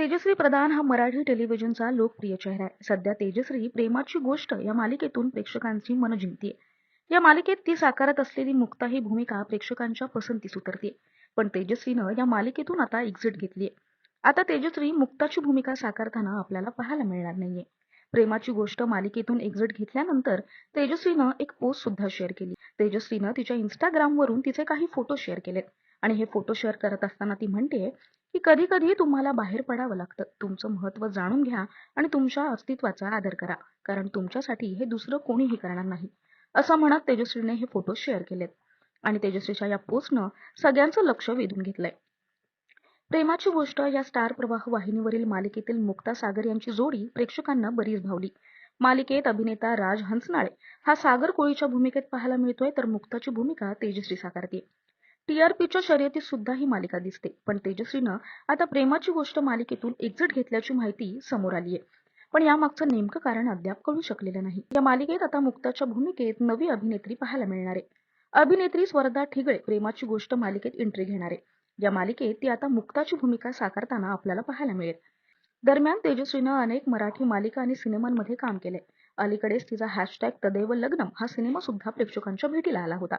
तेजश्री प्रधान हा मराठी टेलिव्हिजनचा लोकप्रिय चेहरा आहे. सध्या तेजश्री प्रेमाची गोष्ट या मालिकेतून प्रेक्षकांची मन जिंकतीये. या मालिकेत ती साकारत असलेली मुक्ता ही भूमिका प्रेक्षकांच्या पसंतीस उतरते पण तेजश्रीनं या मालिकेतून आता एक्झिट घेतलीये. आता तेजश्री मुक्ताची भूमिका साकारताना आपल्याला पाहायला मिळणार नाहीये. प्रेमाची गोष्ट मालिकेतून एक्झिट घेतल्यानंतर तेजस्वीनं एक पोस्ट सुद्धा शेअर केली. तेजस्वीनं तिच्या इंस्टाग्रामवरून तिचे काही फोटो शेअर केलेत. आणि हे फोटो शेअर करत असताना ती म्हणते की कधी कधी तुम्हाला बाहेर पडावं लागतं. तुमचं महत्त्व जाणून घ्या आणि तुमच्या अस्तित्वाचा आदर करा. कारण तुमच्यासाठी हे दुसरं कोणीही करणार नाही. असं म्हणत तेजश्रीने हे फोटो शेअर केलेत. आणि तेजश्रीच्या या पोस्टनं सगळ्यांचं लक्ष वेधून घेतलंय. प्रेमाची गोष्ट या स्टार प्रवाह वाहिनीवरील मालिकेतील मुक्ता सागर यांची जोडी प्रेक्षकांना बरीच भावली. मालिकेत अभिनेता राज हंसनाळे हा सागर कोळीच्या भूमिकेत पाहायला मिळतोय तर मुक्ताची भूमिका तेजश्री साकारते. टीआरपीच्या शर्यतीत सुद्धा ही मालिका दिसते पण तेजश्रीनं आता प्रेमाची गोष्ट मालिकेतून एक्झिट घेतल्याची माहिती समोर आली आहे पण यामागचं नेमकं कारण अद्याप कळू शकलेलं नाही. या मालिकेत आता मुक्ताच्या भूमिकेत नवी अभिनेत्री पाहायला मिळणार. आहे अभिनेत्री स्वर्धा ठिगळे प्रेमाची गोष्ट मालिकेत एंट्री घेणार. आहे या मालिकेत ती आता मुक्ताची भूमिका साकारताना आपल्याला पाहायला मिळेल. दरम्यान तेजस्वीनं अनेक मराठी मालिका आणि सिनेमांमध्ये काम केले. अलीकडेच तिचा हॅशटॅग तदैव लग्नम हा सिनेमा सुद्धा प्रेक्षकांच्या भेटीला आला होता.